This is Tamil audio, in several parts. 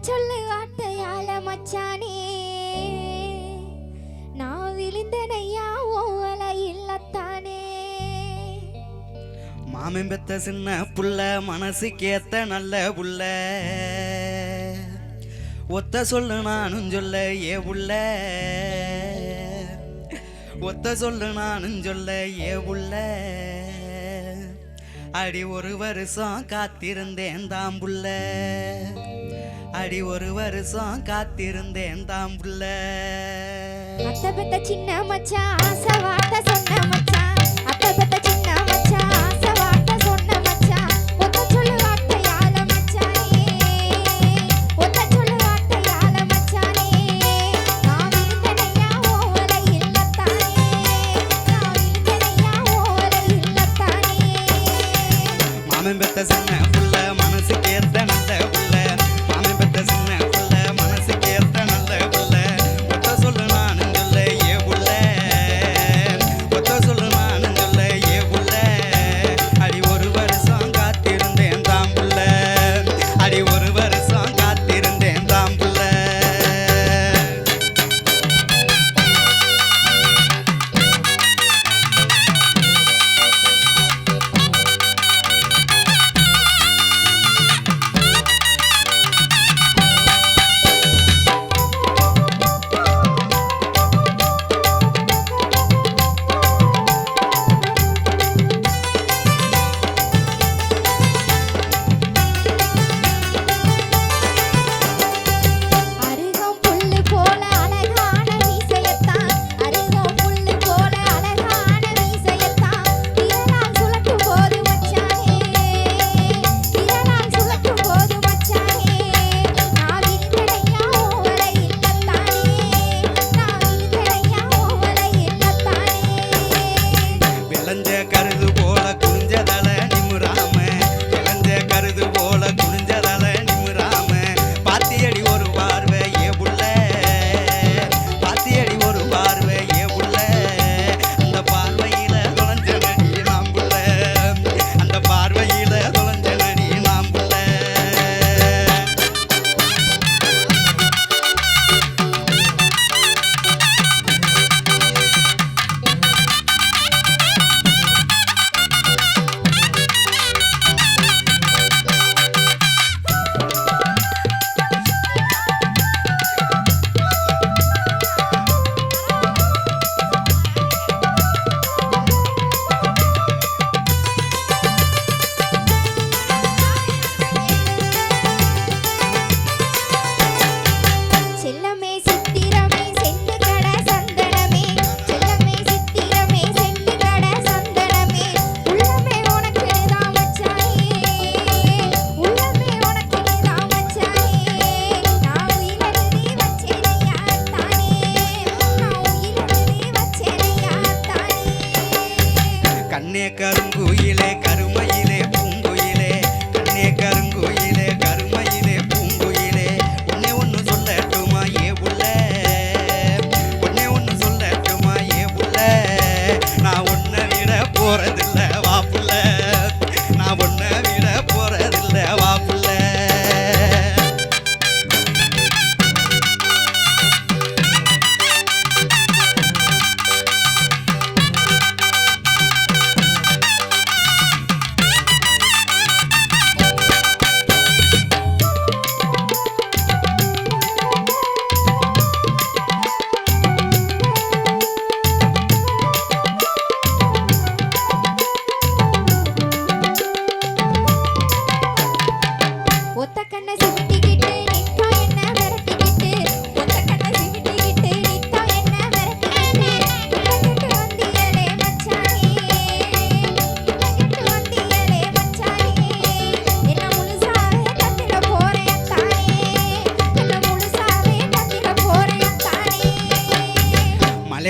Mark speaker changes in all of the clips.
Speaker 1: சொல்லு வார்த்தையால மச்சானே. நான் விழுந்தனையா ஓவலையில்
Speaker 2: அத்தானே மாமெம்பெத்த சின்ன புள்ள மனசுக்கு ஏத்த நல்ல புள்ள. ஒத்த சொல்லு நானும் சொல்ல ஏ புள்ள. ஒத்த சொல்லு நானும் சொல்ல ஏ புள்ள. அடி ஒரு வருஷம் காத்திருந்தேன் தாம்புள்ள அடி ஒரு வருஷம் காத்திருந்தேன் தாம்புள்ள
Speaker 1: மத்த பெத்த சின்ன மச்சான் ஆசை வார்த்தை சொன்ன மச்சா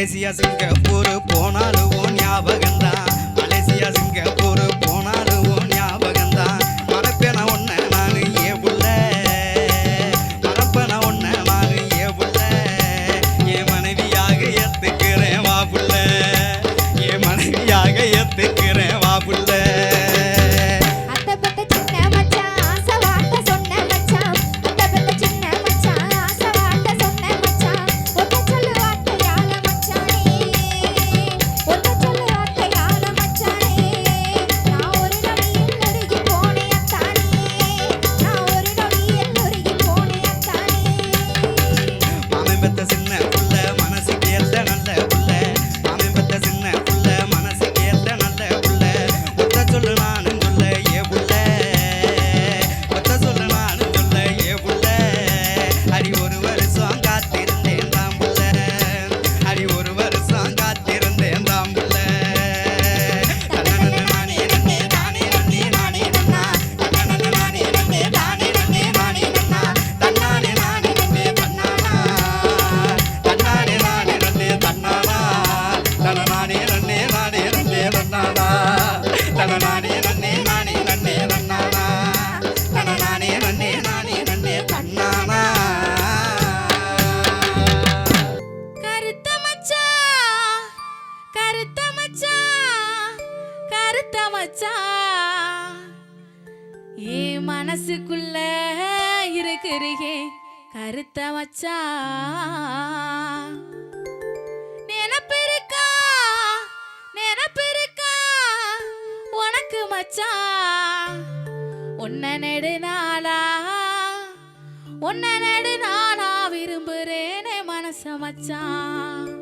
Speaker 2: மலேசியா சிங்கப்பூர் போனால் பார்த்த மச்சா ஏ
Speaker 1: மனசுக்குள்ள இருக்கிறியே
Speaker 3: கருத்த மச்சா நினப்பிருக்கா நினப்பிருக்கா உனக்கு மச்சா? உன்னை நெடுநாளா உன்னை நெடுநாளா விரும்புறேனே மனச மச்சான்